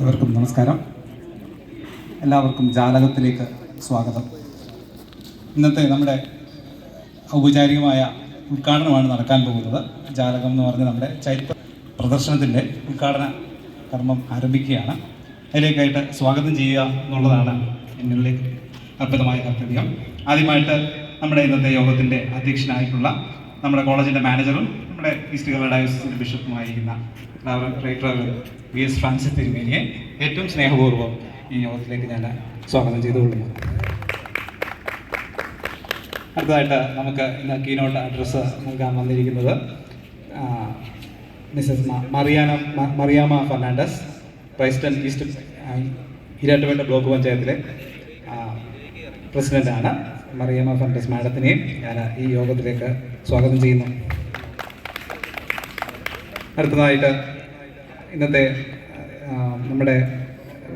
അവർക്കും നമസ്കാരം. എല്ലാവർക്കും ജാലകത്തിലേക്ക് സ്വാഗതം. ഇന്നത്തെ നമ്മുടെ ഔപചാരികമായ ഉദ്ഘാടനമാണ് നടക്കാൻ പോകുന്നത്. ജാലകം എന്ന് പറഞ്ഞ് നമ്മുടെ ചരിത്ര പ്രദർശനത്തിന്റെ ഉദ്ഘാടന കർമ്മം ആരംഭിക്കുകയാണ്. അതിലേക്കായിട്ട് സ്വാഗതം ചെയ്യുക എന്നുള്ളതാണ് എന്നിലേക്ക് അർപ്പിതമായ കർത്തവ്യം. ആദ്യമായിട്ട് നമ്മുടെ ഇന്നത്തെ യോഗത്തിന്റെ അധ്യക്ഷനായിട്ടുള്ള നമ്മുടെ കോളേജിന്റെ മാനേജറും നമ്മുടെ ഈസ്റ്റ് കേരള ഡയോസിന്റെ ബിഷപ്പുമായിരിക്കുന്ന റൈറ്റർ വി എസ് ഫ്രാൻസിസ് തിരുമേനിയെ ഏറ്റവും സ്നേഹപൂർവം ഈ യോഗത്തിലേക്ക് ഞാൻ സ്വാഗതം ചെയ്തുകൊള്ളുന്നു. അടുത്തതായിട്ട് നമുക്ക് ഇന്ന് കീനോട്ട് അഡ്രസ്സ് നൽകാൻ വന്നിരിക്കുന്നത് Mrs Mariana Mariyama Fernandez president east Erattupetta block പഞ്ചായത്തിലെ പ്രസിഡന്റാണ് മറിയാമ ഫെർണാണ്ടസ് മാഡത്തിനെയും ഞാൻ ഈ യോഗത്തിലേക്ക് സ്വാഗതം ചെയ്യുന്നു. അടുത്തതായിട്ട് ഇന്നത്തെ നമ്മുടെ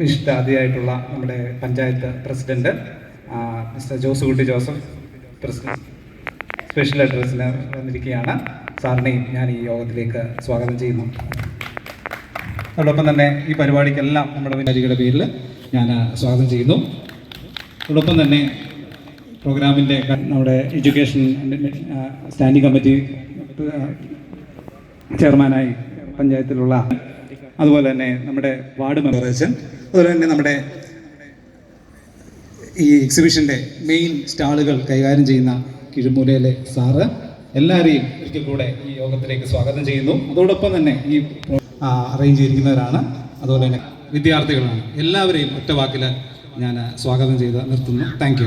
വിശിഷ്ട അതിയായിട്ടുള്ള നമ്മുടെ panchayat president Mr Josekutty Joseph president special അഡ്രസ്സിന് വന്നിരിക്കുകയാണ്. സാറിനെയും ഞാൻ ഈ യോഗത്തിലേക്ക് സ്വാഗതം ചെയ്യുന്നു. അതോടൊപ്പം തന്നെ ഈ പരിപാടിക്കെല്ലാം നമ്മുടെ വിനാരികളുടെ പേരിൽ ഞാൻ സ്വാഗതം ചെയ്യുന്നു. അതോടൊപ്പം തന്നെ പ്രോഗ്രാമിന്റെ നമ്മുടെ എഡ്യൂക്കേഷൻ സ്റ്റാൻഡിംഗ് കമ്മിറ്റി ചെയർമാനായി പഞ്ചായത്തിലുള്ള അതുപോലെ തന്നെ നമ്മുടെ വാർഡ് മെമ്പർ അച്ഛൻ അതുപോലെ തന്നെ നമ്മുടെ ഈ എക്സിബിഷന്റെ മെയിൻ സ്റ്റാളുകൾ കൈകാര്യം ചെയ്യുന്ന കിഴുമൂലയിലെ സാറ് എല്ലാവരെയും ഒരിക്കൽ കൂടെ ഈ യോഗത്തിലേക്ക് സ്വാഗതം ചെയ്യുന്നു. അതോടൊപ്പം തന്നെ ഈ അറേഞ്ച് ചെയ്തിരിക്കുന്നവരാണ്. അതുപോലെ തന്നെ വിദ്യാർത്ഥികളാണ്. എല്ലാവരെയും ഒറ്റ വാക്കിൽ ഞാൻ സ്വാഗതം ചെയ്ത് നിർത്തുന്നു. താങ്ക്